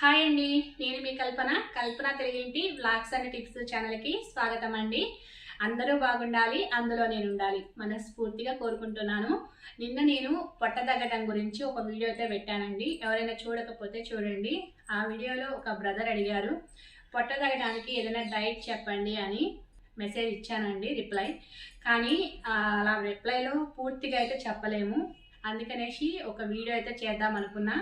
Hi అండి నేను మీ కల్పన. కల్పన తెలుగింటి? వ్లాగ్స్ అండ్ టిప్స్ ఛానల్కి స్వాగతం అండి. అందరూ బాగుండాలి అందులో నేను ఉండాలి మనస్ఫూర్తిగా కోరుకుంటున్నాను. నిన్న నేను పొట్ట తగ్గటం గురించి ఒక వీడియో అయితే పెట్టానండి. ఎవరైనా చూడకపోతే చూడండి. ఆ వీడియోలో ఒక బ్రదర్ అడిగారు పొట్ట తగ్గడానికి ఏదైనా డైట్ చెప్పండి అని మెసేజ్ ఇచ్చానండి రిప్లై. కానీ అలా రిప్లైలో పూర్తిగా అయితే చెప్పలేము. అందుకనేసి ఒక వీడియో అయితే చేద్దాం అనుకున్నా.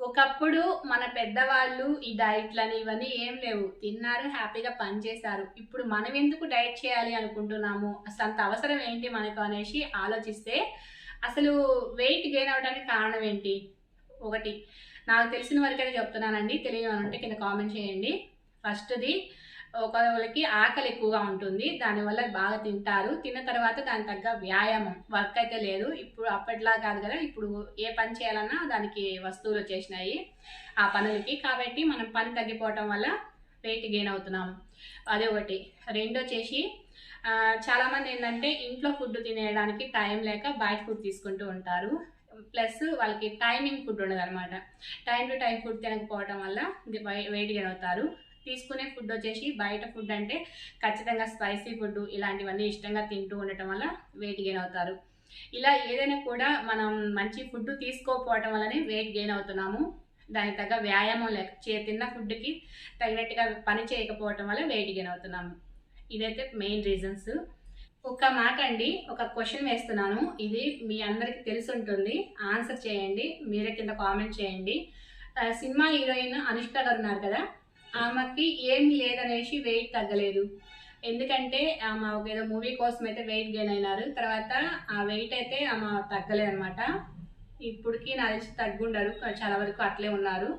ఒకప్పుడు మన పెద్దవాళ్ళు ఈ డైట్లని ఇవన్నీ ఏం లేవు. తిన్నారు హ్యాపీగా పనిచేశారు ఇప్పుడు మనం ఎందుకు డైట్ చేయాలి అనుకుంటున్నాము? అసలు అంత అవసరం ఏంటి మనకు అనేసి ఆలోచిస్తే అసలు వెయిట్ గెయిన్ అవడానికి కారణం ఏంటి? ఒకటి నాకు తెలిసిన వరకైతే చెప్తున్నానండి. తెలియని ఉంటే కింద కామెంట్ చేయండి. ఫస్ట్ది ఒకరికి ఆకలి ఎక్కువగా ఉంటుంది. దానివల్ల బాగా తింటారు. తిన్న తర్వాత దాని తగ్గ వ్యాయామం. వర్క్ అయితే లేదు. ఇప్పుడు అప్పట్లా కాదు కదా. ఇప్పుడు ఏ పని చేయాలన్నా దానికి వస్తువులు వచ్చేసినాయి. ఆ పనులకి. కాబట్టి మనం పని తగ్గిపోవటం వల్ల వెయిట్ గెయిన్ అవుతున్నాము. అదే ఒకటి. రెండు వచ్చేసి చాలామంది ఏంటంటే ఇంట్లో ఫుడ్ తినేయడానికి టైం లేక బయట ఫుడ్ తీసుకుంటూ ఉంటారు. ప్లస్ వాళ్ళకి టైమింగ్ ఫుడ్ ఉండదు అనమాట టైం టు టైం ఫుడ్ తినకపోవటం వల్ల వెయిట్ గెయిన్ అవుతారు. తీసుకునే ఫుడ్ వచ్చేసి బయట ఫుడ్ అంటే ఖచ్చితంగా స్పైసీ ఫుడ్ ఇలాంటివన్నీ ఇష్టంగా తింటూ ఉండటం వల్ల వెయిట్ గెయిన్ అవుతారు. ఇలా ఏదైనా కూడా మనం మంచి ఫుడ్ తీసుకోకపోవటం వల్లనే వెయిట్ గెయిన్ అవుతున్నాము. దానికి తగ్గ వ్యాయామం లేక చే తిన్న ఫుడ్కి తగినట్టుగా పని చేయకపోవటం వల్ల వెయిట్ గెయిన్ అవుతున్నాము. ఇదైతే మెయిన్ రీజన్స్ ఒక మాట అండి ఒక క్వశ్చన్ వేస్తున్నాను. ఇది మీ అందరికి తెలిసి ఉంటుంది. ఆన్సర్ చేయండి. మీరే కింద కామెంట్ చేయండి. సినిమా హీరోయిన్ అనుష్క గారు ఉన్నారు కదా? ఆమెకి ఏం లేదనేసి వెయిట్ తగ్గలేదు. ఎందుకంటే ఆమె ఒక ఏదో మూవీ కోసం అయితే వెయిట్ గెయిన్ అయినారు. తర్వాత ఆ వెయిట్ అయితే ఆమె తగ్గలేదన్నమాట. ఇప్పటికి నా తెలిసి తగ్గుండరు. చాలా వరకు అట్లే ఉన్నారు.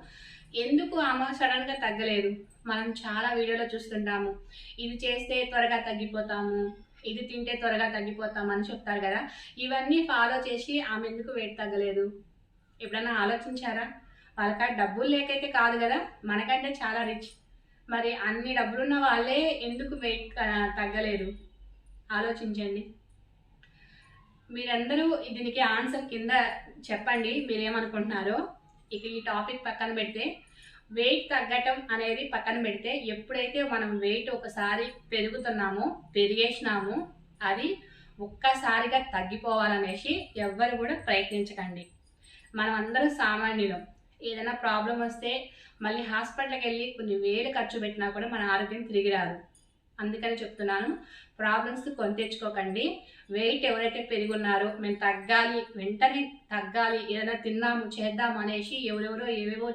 ఎందుకు ఆమె సడన్గా తగ్గలేదు? మనం చాలా వీడియోలో చూస్తుంటాము. ఇది చేస్తే త్వరగా తగ్గిపోతాము. ఇది తింటే త్వరగా తగ్గిపోతాం అని చెప్తారు కదా. ఇవన్నీ ఫాలో చేసి ఆమె ఎందుకు వెయిట్ తగ్గలేదు? ఎప్పుడైనా ఆలోచించారా? వాళ్ళకాడ డబ్బులు లేకైతే కాదు కదా? మనకంటే చాలా రిచ్ మరి అన్ని డబ్బులున్న వాళ్ళే ఎందుకు వెయిట్ తగ్గలేదు ఆలోచించండి. మీరందరూ దీనికి ఆన్సర్ కింద చెప్పండి మీరేమనుకుంటున్నారో. ఇక ఈ టాపిక్ పక్కన పెడితే వెయిట్ తగ్గటం అనేది పక్కన పెడితే ఎప్పుడైతే మనం వెయిట్ ఒకసారి పెరుగుతున్నామో పెరిగేసినామో అది ఒక్కసారిగా తగ్గిపోవాలనేసి ఎవ్వరు కూడా ప్రయత్నించకండి. మనం అందరం సామాన్యులం. ఏదైనా ప్రాబ్లం వస్తే మళ్ళీ హాస్పిటల్కి వెళ్ళి కొన్ని వేలు ఖర్చు పెట్టినా కూడా మన ఆరోగ్యం తిరిగి రాదు. అందుకని చెప్తున్నాను ప్రాబ్లమ్స్ కొని తెచ్చుకోకండి. వెయిట్ ఎవరైతే పెరుగున్నారో మేము తగ్గాలి వెంటనే తగ్గాలి ఏదైనా తిన్నాము చేద్దాం అనేసి ఎవరెవరో ఏవేవో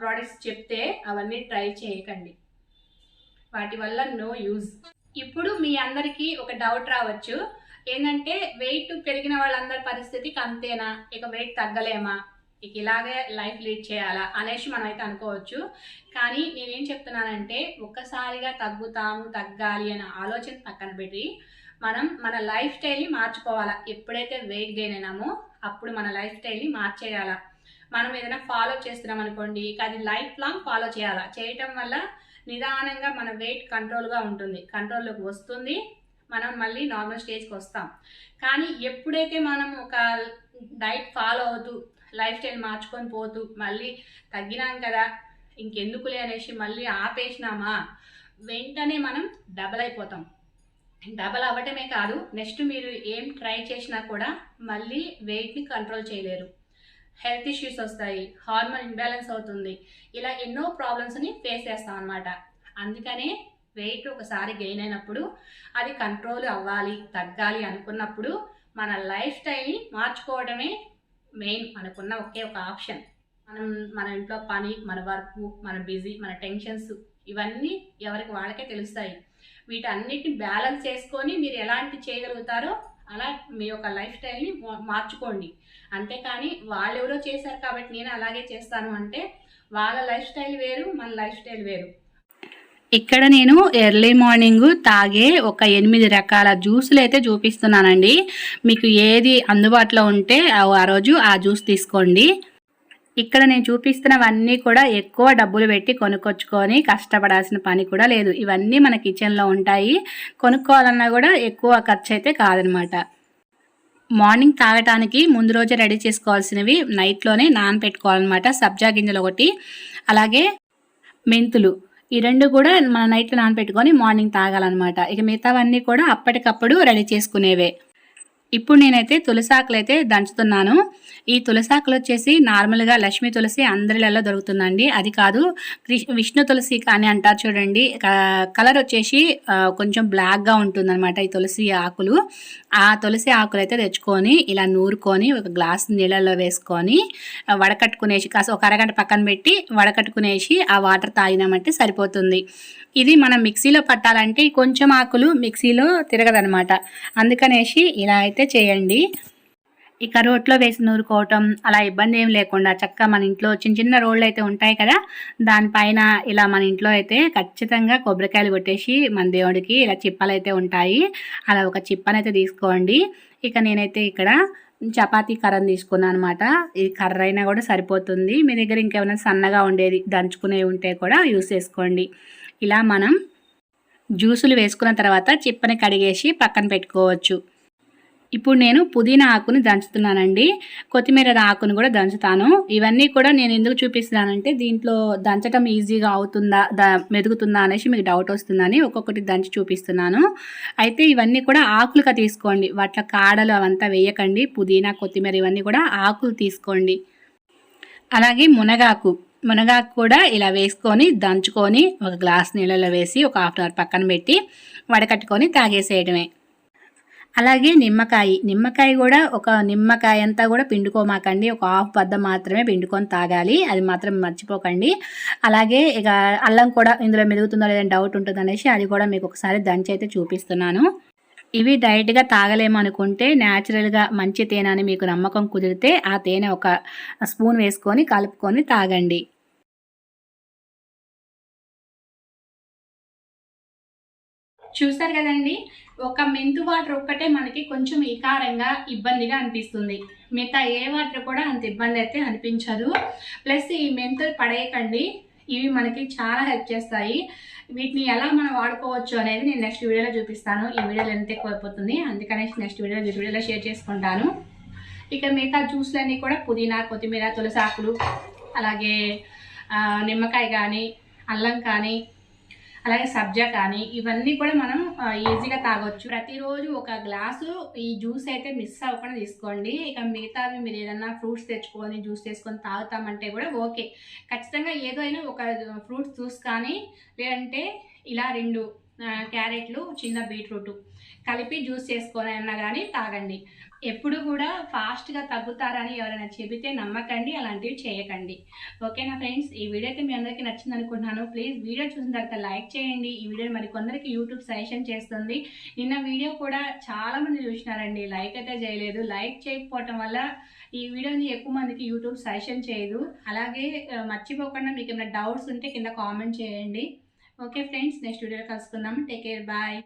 ప్రోడక్ట్స్ చెప్తే అవన్నీ ట్రై చేయకండి. వాటి వల్ల నో యూజ్. ఇప్పుడు మీ అందరికీ ఒక డౌట్ రావచ్చు ఏంటంటే వెయిట్ పెరిగిన వాళ్ళందరి పరిస్థితికి అంతేనా? ఇక వెయిట్ తగ్గలేమా? ఇక ఇలాగే లైఫ్ లీడ్ చేయాలా అనేసి మనం అయితే అనుకోవచ్చు. కానీ నేనేం చెప్తున్నానంటే ఒక్కసారిగా తగ్గుతాము తగ్గాలి అనే ఆలోచన పక్కన పెట్టి మనం మన లైఫ్ స్టైల్ని మార్చుకోవాలా. ఎప్పుడైతే వెయిట్ గెయిన్ అయినామో అప్పుడు మన లైఫ్ స్టైల్ని మార్చేయాలా. మనం ఏదైనా ఫాలో చేస్తున్నాం అనుకోండి ఇక అది లైఫ్ లాంగ్ ఫాలో చేయాలా. చేయటం వల్ల నిదానంగా మన వెయిట్ కంట్రోల్గా ఉంటుంది. కంట్రోల్లోకి వస్తుంది. మనం మళ్ళీ నార్మల్ స్టేజ్కి వస్తాం. కానీ ఎప్పుడైతే మనం ఒక డైట్ ఫాలో అవుతూ లైఫ్ స్టైల్ మార్చుకొని పోతూ మళ్ళీ తగ్గినాం కదా ఇంకెందుకులే అనేసి మళ్ళీ ఆపేసినామా? వెంటనే మనం డబల్ అయిపోతాం. డబల్ అవ్వటమే కాదు నెక్స్ట్ మీరు ఏం ట్రై చేసినా కూడా మళ్ళీ వెయిట్ని కంట్రోల్ చేయలేరు. హెల్త్ ఇష్యూస్ వస్తాయి హార్మోన్ ఇంబ్యాలెన్స్ అవుతుంది. ఇలా ఎన్నో ప్రాబ్లమ్స్ని ఫేస్ చేస్తాం అనమాట అందుకనే వెయిట్ ఒకసారి గెయిన్ అయినప్పుడు అది కంట్రోల్ అవ్వాలి తగ్గాలి అనుకున్నప్పుడు మన లైఫ్ స్టైల్ని మార్చుకోవడమే మెయిన్ మనకున్న ఒకే ఒక ఆప్షన్. మనం మన ఇంట్లో పని మన వర్క్ మన బిజీ మన టెన్షన్స్ ఇవన్నీ ఎవరికి వాళ్ళకే తెలుస్తాయి. వీటన్నిటిని బ్యాలెన్స్ చేసుకొని మీరు ఎలాంటి చేయగలుగుతారో అలా మీ యొక్క లైఫ్ స్టైల్ని మార్చుకోండి. అంతేకాని వాళ్ళు ఎవరో చేశారు కాబట్టి నేను అలాగే చేస్తాను అంటే వాళ్ళ లైఫ్ స్టైల్ వేరు మన లైఫ్ స్టైల్ వేరు. ఇక్కడ నేను ఎర్లీ మార్నింగ్ తాగే ఒక ఎనిమిది రకాల జ్యూసులు అయితే చూపిస్తున్నానండి. మీకు ఏది అందుబాటులో ఉంటే ఆ రోజు ఆ జ్యూస్ తీసుకోండి. ఇక్కడ నేను చూపిస్తున్నవన్నీ కూడా ఎక్కువ డబ్బులు పెట్టి కొనుక్కొచ్చుకొని కష్టపడాల్సిన పని కూడా లేదు. ఇవన్నీ మన కిచెన్లో ఉంటాయి. కొనుక్కోవాలన్నా కూడా ఎక్కువ ఖర్చు అయితే కాదనమాట. మార్నింగ్ తాగటానికి ముందు రోజే రెడీ చేసుకోవాల్సినవి నైట్లోనే నానబెట్టుకోవాలన్నమాట సబ్జా గింజలు ఒకటి అలాగే మెంతులు. ఈ రెండు కూడా మన నైట్లో నానబెట్టుకొని మార్నింగ్ తాగాలన్నమాట. ఇక మిగతావన్నీ కూడా అప్పటికప్పుడు రెడీ చేసుకునేవే. ఇప్పుడు నేనైతే తులసాకులు అయితే దంచుతున్నాను. ఈ తులసాకులు వచ్చేసి నార్మల్గా లక్ష్మీ తులసి అందరిలలో దొరుకుతుందండి. అది కాదు విష్ణు తులసి కానీ అంటారు చూడండి. కలర్ వచ్చేసి కొంచెం బ్లాక్గా ఉంటుందన్నమాట ఈ తులసి ఆకులు. ఆ తులసి ఆకులు అయితే తెచ్చుకొని ఇలా నూరుకొని ఒక గ్లాస్ నీళ్ళల్లో వేసుకొని వడకట్టుకునేసి కాస్త ఒక అరగంట పక్కన పెట్టి వడకట్టుకునేసి ఆ వాటర్ తాగినామంటే సరిపోతుంది. ఇది మనం మిక్సీలో పట్టాలంటే కొంచెం ఆకులు మిక్సీలో తిరగదనమాట అందుకనేసి ఇలా అయితే చేయండి. ఇక రోట్లో వేసి నూరుకోవటం అలా ఇబ్బంది ఏం లేకుండా చక్కగా మన ఇంట్లో చిన్న చిన్న రోళ్ళు అయితే ఉంటాయి కదా దానిపైన ఇలా మన ఇంట్లో అయితే ఖచ్చితంగా కొబ్బరికాయలు కొట్టేసి మన దేవుడికి ఇలా చిప్పలు అయితే ఉంటాయి. అలా ఒక చిప్పనైతే తీసుకోండి. ఇక నేనైతే ఇక్కడ చపాతీ కర్రను తీసుకున్నాను అనమాట ఈ కర్ర అయినా కూడా సరిపోతుంది. మీ దగ్గర ఇంకేమైనా సన్నగా ఉండేది దంచుకునేవి ఉంటే కూడా యూస్ చేసుకోండి. ఇలా మనం జ్యూసులు వేసుకున్న తర్వాత చిప్పని కడిగేసి పక్కన పెట్టుకోవచ్చు. ఇప్పుడు నేను పుదీనా ఆకుని దంచుతున్నానండి. కొత్తిమీర ఆకుని కూడా దంచుతాను. ఇవన్నీ కూడా నేను ఎందుకు చూపిస్తున్నానంటే దీంట్లో దంచడం ఈజీగా అవుతుందా ద మెదుగుతుందా అనేసి మీకు డౌట్ వస్తుందని ఒక్కొక్కటి దంచి చూపిస్తున్నాను. అయితే ఇవన్నీ కూడా ఆకులుగా తీసుకోండి. వాటిలో కాడలు అవంతా వేయకండి. పుదీనా కొత్తిమీర ఇవన్నీ కూడా ఆకులు తీసుకోండి. అలాగే మునగాకు. మునగాకు కూడా ఇలా వేసుకొని దంచుకొని ఒక గ్లాస్ నీళ్ళలో వేసి ఒక హాఫ్ అన్ అవర్ పక్కన పెట్టి వడకట్టుకొని తాగేసేయడమే. అలాగే నిమ్మకాయ. నిమ్మకాయ కూడా ఒక నిమ్మకాయ అంతా కూడా పిండుకోమాకండి. ఒక హాఫ్ బద్ద మాత్రమే పిండుకొని తాగాలి. అది మాత్రం మర్చిపోకండి. అలాగే ఇక అల్లం కూడా ఇందులో మెలుగుతుందో లేదని డౌట్ ఉంటుంది అనేసి అది కూడా మీకు ఒకసారి దంచి అయితే చూపిస్తున్నాను. ఇవి డైరెక్ట్గా తాగలేము అనుకుంటే న్యాచురల్గా మంచి తేనె అని మీకు నమ్మకం కుదిరితే ఆ తేనె ఒక స్పూన్ వేసుకొని కలుపుకొని తాగండి. చూసారు కదండి? ఒక మెంతు వాటర్ ఒక్కటే మనకి కొంచెం వికారంగా ఇబ్బందిగా అనిపిస్తుంది. మిగతా ఏ వాటర్ కూడా అంత ఇబ్బంది అయితే అనిపించదు. ప్లస్ ఈ మెంతులు పడేయకండి. ఇవి మనకి చాలా హెల్ప్ చేస్తాయి. వీటిని ఎలా మనం వాడుకోవచ్చు అనేది నేను నెక్స్ట్ వీడియోలో చూపిస్తాను. ఈ వీడియోలో ఎంత ఎక్కువ అయిపోతుంది. అందుకనేసి నెక్స్ట్ వీడియోలో వీడియోలో షేర్ చేసుకుంటాను. ఇక మిగతా జ్యూస్లన్నీ కూడా పుదీనా కొత్తిమీర తులసాకులు అలాగే నిమ్మకాయ కానీ అల్లం కానీ అలాగే సబ్జా కానీ ఇవన్నీ కూడా మనం ఈజీగా తాగొచ్చు. ప్రతిరోజు ఒక గ్లాసు ఈ జ్యూస్ అయితే మిస్ అవ్వకుండా తీసుకోండి. ఇక మిగతావి మీరు ఏదైనా ఫ్రూట్స్ తెచ్చుకొని జ్యూస్ చేసుకొని తాగుతామంటే కూడా ఓకే. ఖచ్చితంగా ఏదో అయినా ఒక ఫ్రూట్స్ జ్యూస్ కానీ లేదంటే ఇలా రెండు క్యారెట్లు చిన్న బీట్రూట్ కలిపి జ్యూస్ చేసుకొని అన్నా కానీ తాగండి. ఎప్పుడు కూడా ఫాస్ట్గా తగ్గుతారని ఎవరైనా చెబితే నమ్మకండి అలాంటివి చేయకండి. ఓకేనా ఫ్రెండ్స్? ఈ వీడియో అయితే మీ అందరికీ నచ్చింది అనుకుంటున్నాను ప్లీజ్ వీడియో చూసిన తర్వాత లైక్ చేయండి. ఈ వీడియో మరి కొందరికి యూట్యూబ్ సజెషన్ చేస్తుంది. నిన్న వీడియో కూడా చాలామంది చూసినారండి. లైక్ అయితే చేయలేదు. లైక్ చేయకపోవటం వల్ల ఈ వీడియోని ఎక్కువ మందికి యూట్యూబ్ సజెషన్ చేయదు. అలాగే మర్చిపోకుండా మీకు ఏమైనా డౌట్స్ ఉంటే కింద కామెంట్ చేయండి. ఓకే ఫ్రెండ్స్ నెక్స్ట్ వీడియో కలుసుకుందాం. Take care bye